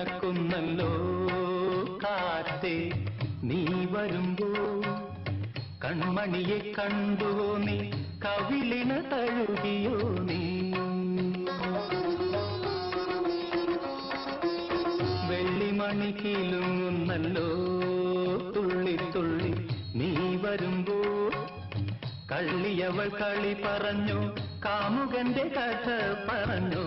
മണക്കുന്നല്ലോ കാറ്റേ നീ വരുമ്പോ കൺമണിയെ കണ്ടുവോ നീ? കവിളിന തഴുകിയോ നീ? വെള്ളിമണി കീലുങ്ങുന്നല്ലോ. തുള്ളി തുള്ളി നീ വരുമ്പോ കള്ളിയവൾ കളി പറഞ്ഞു കാമുകന്റെ കഥ പറഞ്ഞു.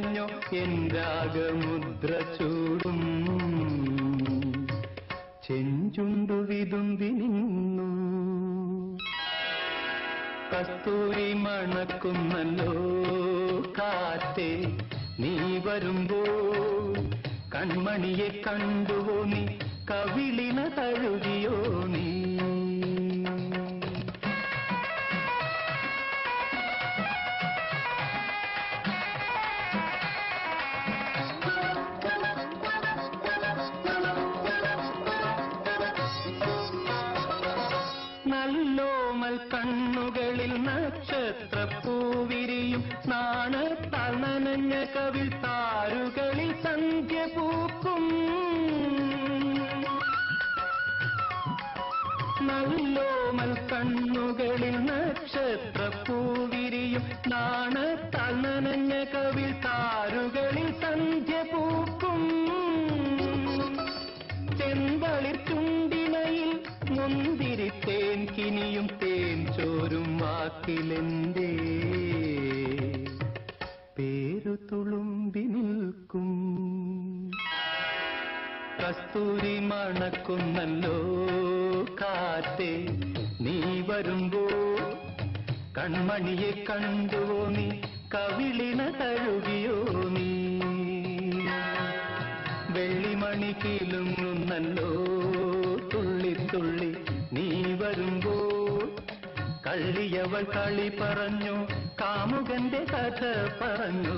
നിന്നുലഞ്ഞോ എൻ രാഗമുദ്ര ചൂടും ചെഞ്ചുണ്ടു വിതുമ്പി നിന്നു. കസ്തൂരി മണക്കുന്നല്ലോ കാറ്റേ നീ വരുമ്പോ കൺമണിയെ കണ്ടുവോ നീ? കവിളിന തഴുകിയോ നീ? നല്ലോമൽ കണ്ണുകളിൽ നക്ഷത്രപ്പൂവിരിയും നാണത്താൽ നനഞ്ഞ കവിൽ താരുകളിൽ സന്ധ്യ പൂക്കും. നല്ലോമൽ കണ്ണുകളിൽ നക്ഷത്ര പൂവിരിയും നാണത്താൽ വാക്കിലെന്തേ പേരു തുളുമ്പി നിൽക്കും. കസ്തൂരി മണക്കുന്നല്ലോ കാറ്റേ നീ വരുമ്പോ? കൺമണിയെ കണ്ടുവോ നീ? കവിളിന തഴുകിയോ നീ? വെള്ളിമണി കിലുങ്ങുന്നല്ലോ തുള്ളി തുള്ളി കള്ളിയവൾ കളി പറഞ്ഞു കാമുകന്റെ കഥ പറഞ്ഞു.